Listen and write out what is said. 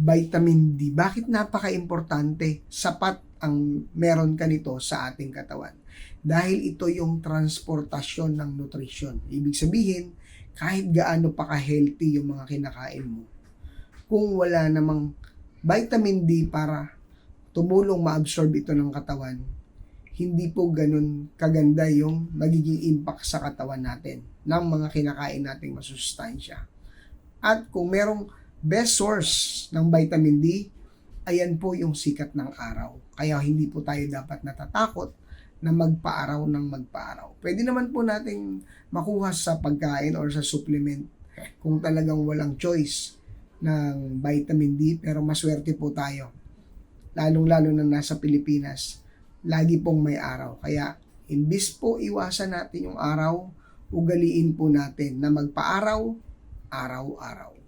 vitamin D. Bakit napaka-importante? Sapat ang meron ka nito sa ating katawan. Dahil ito yung transportasyon ng nutrition. Ibig sabihin, kahit gaano pa ka-healthy yung mga kinakain mo, kung wala namang vitamin D para tumulong ma-absorb ito ng katawan, hindi po ganun kaganda yung magiging impact sa katawan natin ng mga kinakain nating masustansya. At kung merong best source ng vitamin D, ayan po yung sikat ng araw. Kaya hindi po tayo dapat natatakot na magpaaraw ng magpaaraw. Pwede naman po nating makuha sa pagkain or sa supplement kung talagang walang choice ng vitamin D pero maswerte po tayo. Lalong-lalo na nasa Pilipinas, lagi pong may araw. Kaya imbis po iwasan natin yung araw, ugaliin po natin na magpaaraw, araw-araw.